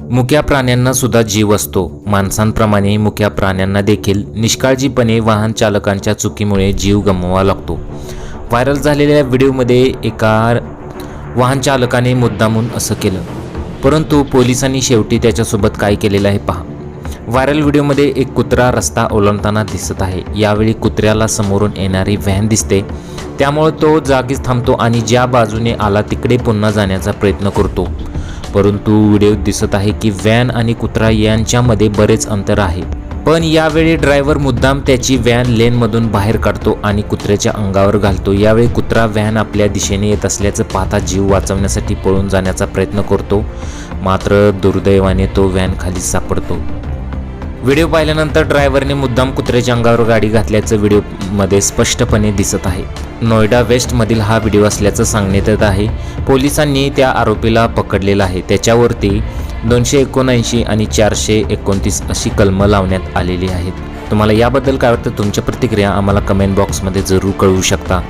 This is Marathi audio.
मुक्या प्राण्यांना सुद्धा जीव असतो. माणसांप्रमाणे मुक्या प्राण्यांना देखील निष्काळजीपणे वाहन चालकांच्या चुकीमुळे जीव गमवावा लागतो. व्हायरल झालेल्या व्हिडिओमध्ये एका वाहन चालकाने मुद्दामून असं केलं. परंतु पोलिसांनी शेवटी त्याच्यासोबत काय केलेलं आहे पहा. व्हायरल व्हिडिओमध्ये एक कुत्रा रस्ता ओलांडताना दिसत आहे. यावेळी कुत्र्याला समोरून येणारी व्हॅन दिसते. त्यामुळे तो जागीच थांबतो आणि ज्या बाजूने आला तिकडे पुन्हा जाण्याचा प्रयत्न करतो. परंतु व्हिडिओत दिसत आहे की व्हॅन आणि कुत्रा यांच्यामध्ये बरेच अंतर आहे. पण यावेळी ड्रायव्हर मुद्दाम त्याची व्हॅन लेनमधून बाहेर काढतो आणि कुत्र्याच्या अंगावर घालतो. यावेळी कुत्रा व्हॅन आपल्या दिशेने येत असल्याचं पाहता जीव वाचवण्यासाठी पळून जाण्याचा प्रयत्न करतो. मात्र दुर्दैवाने तो व्हॅन खाली सापडतो. व्हिडिओ पाहिल्यानंतर ड्रायव्हरने मुद्दाम कुत्र्याच्या अंगावर गाडी घातल्याचं व्हिडिओमध्ये स्पष्टपणे दिसत आहे. नोएडा वेस्टमधील हा व्हिडिओ असल्याचं सांगण्यात येत आहे. पोलिसांनी त्या आरोपीला पकडलेला आहे. त्याच्यावरती दोनशे एकोणऐंशी आणि चारशे एकोणतीस अशी कलमं लावण्यात आलेली आहेत. तुम्हाला याबद्दल काय वाटतं? तुमच्या प्रतिक्रिया आम्हाला कमेंट बॉक्समध्ये जरूर कळवू शकता.